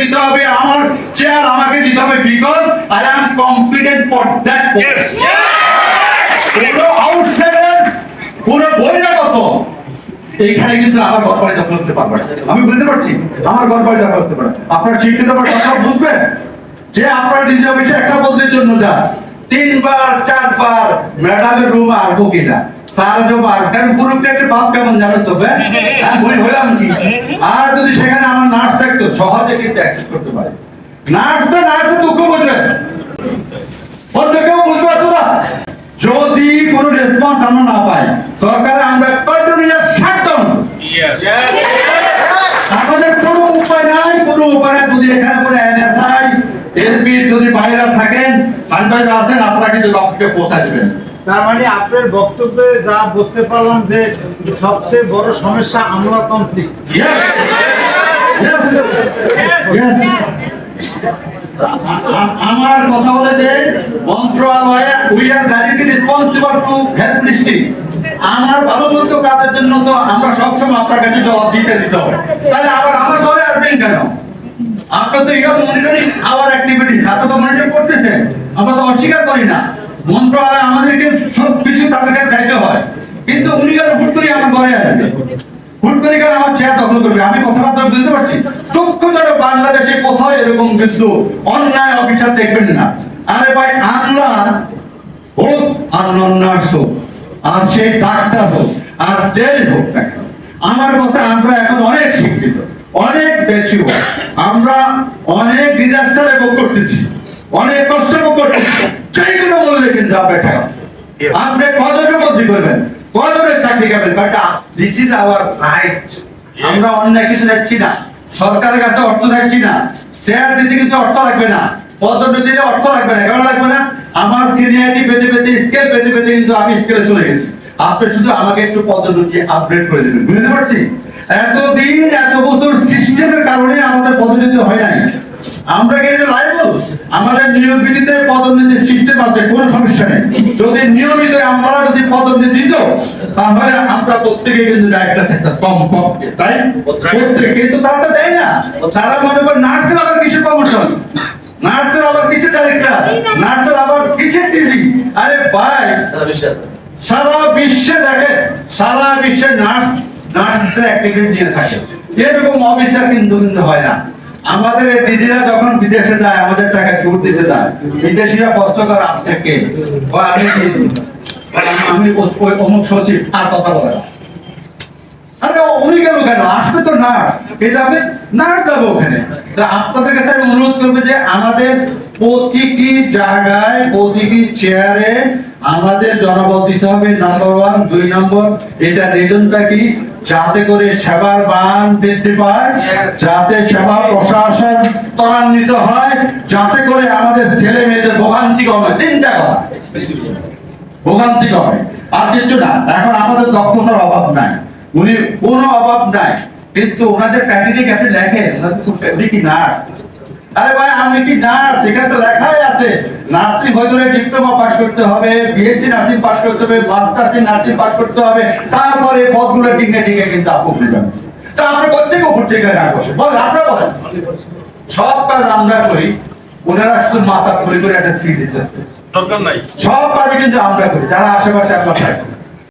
দিতে হবে আমার চেয়ার আমাকে দিতে হবে because I am competent for that পুরো আউটসাইডার পুরো বহিরাগত এইখানে কিন্তু আমার ঘর বাড়ি দখল করতে পারবে আমি বুঝতে পারছি? আমার ঘর বাড়ি দখল করতে পারবে আপনার চিঠিতে আমার কথা বুঝবেন? যে আপনার ডিজি অফিসে একটা বদলির জন্য যান। তিনবার চারবার ম্যাডামের রুম আসব কিনা? স্যার কারণ একটা কেমন? হ্যাঁ? হলাম কি? আর যদি সেখানে আমার নার্স থাকতো সহজে কিন্তু অ্যাক্সেপ্ট করতে পারে। নার্স তো নার্সের দুঃখ বুঝবে। অন্য কেউ বুঝবে তো না। যদি কোনো রেসপন্স আমরা না পাই সরকারে আমরা কন্টিনিউয়াস শাটডাউন আমাদের কোনো উপায় নাই কোনো উপায় নাই যদি এখানে কোনো এনএসআই যদি বাইরে থাকেন সান্ডারে আছেন আপনারা কিন্তু ডক্টরকে পৌঁছা দিবেন। তার মানে আপনার বক্তব্যে যা বুঝতে পারলাম যে সবচেয়ে বড় সমস্যা আমলাতান্ত্রিক। আমার কথা হলো যে মন্ত্রণালয়ে we are directly responsible to আমার ভালো মন্দ কাজের জন্য তো আমরা সবসময় আপনার কাছে জবাব দিতে দিতে হবে। তাহলে আবার আমার ঘরে আসবেন কেন? আপনার তো ইউ মনিটরিং আওয়ার অ্যাক্টিভিটিস আপনি তো মনিটর করতেছেন, আমরা তো অস্বীকার করি না। মন্ত্রণালয় আমাদেরকে সব কিছু তাদের কাছে চাইতে হয়। কিন্তু উনি কেন হুট করে আমার ঘরে আসবে? হুট করে কেন আমার চেয়ার দখল করবে? আমি কথাবার্তা বুঝতে পারছি? দুঃখজনক বাংলাদেশে কোথাও এরকম কিন্তু অন্যায় অফিসার দেখবেন না। আরে ভাই, আমরা হোক আর নন নার্স হোক, আর সে ডাক্তার হোক, আর জেল হোক আমার কথা আমরা এখন অনেক শিক্ষিত, অনেক বেশি আমরা অনেক ডিজাস্টারে ভোগ করতেছি। অনেক কষ্ট ভোগ করতেছি। সেই কোনো মূল্যে কিন্তু আমরা ঠেকাবো আপনি বদলি করবেন কতটা চাকরি খাবেন but this is our right আমরা অন্য কিছু যাচ্ছি না। সরকারের কাছে অর্থ যাচ্ছি না। চেয়ার দিতে কিন্তু অর্থ লাগবে না। পদোন্নতিতে অর্থ লাগবে না। কেন লাগবে না? আমার সিনিয়রিটি পেতে পেতে স্কেল পেতে পেতে কিন্তু আমি স্কেলে চলে গেছি। আপনি শুধু আমাকে একটু পদোন্নতি আপগ্রেড করে দেবেন। বুঝতে পারছি এতদিন এত বছর সিস্টেমের কারণে আমাদের পদোন্নতি হয় নাই। আমরা কিন্তু লাইবল? আমাদের নিয়ম ভিত্তিতে পদোন্নতির সিস্টেম আছে কোনো সমস্যা নেই। যদি নিয়মিত আমরা যদি পদোন্নতি দিত তাহলে আমরা প্রত্যেকে কিন্তু ডাইরেক্টর থাকতাম কম পক্ষে তাই? প্রত্যেকে কিন্তু তারা তো দেয় না। তারা মনে করে নার্সের আবার কিসের প্রমোশন নার্সের আবার কিসের ডাইরেক্টর নার্সের আবার কিসের টিজি আরে ভাই সারা বিশ্বে দেখে সারা বিশ্বে নার্স আমাদের ডিজিরা যখন বিদেশে যায়, আমাদের টাকা দিতে যায়, বিদেশিরা কষ্ট করে আপনাকে আমি অমুক সচিব আর কথা বলে আপনাদের কাছে অনুরোধ করব যে, আমাদের প্রতিটি জায়গায়, প্রতিটি চেয়ারে আমাদের জনবল দিতে হবে নাম্বার ওয়ান দুই নম্বর এটা রিজনটা কি? যাতে করে সেবার মান বৃদ্ধি পায় যাতে সেবা প্রশাসন ত্বরান্বিত হয় যাতে করে আমাদের ছেলে মেয়েদের ভোগান্তি কমে তিনটা কথা। ভোগান্তি কমে। আর কিছু না এখন আমাদের দক্ষতার অভাব নাই। উনি কোনো অভাব নাই কিন্তু ওনাদের প্যাকেটে আপনি লেখেন তো প্যাকেটে কি নার্স আরে ভাই আমি কি নার্স এখানে তো লেখাই আছে। নার্সিং হয়তো ডিপ্লোমা পাস করতে হবে বিএসসি নার্সিং পাস করতে হবে মাস্টার্স ইন নার্সিং পাস করতে হবে তারপরে পদগুলো টিকে টিকে কিন্তু আপু যাবে তা আপনি প্রত্যেকে উপর থেকে না বসে। বল আপনারা বলেন। সব কাজ আমরা করি ওনারা শুধু মাথা করে করে একটা সিট দিচ্ছে দরকার নাই। সব কাজে কিন্তু আমরা করি যারা আশেপাশে আমরা থাকি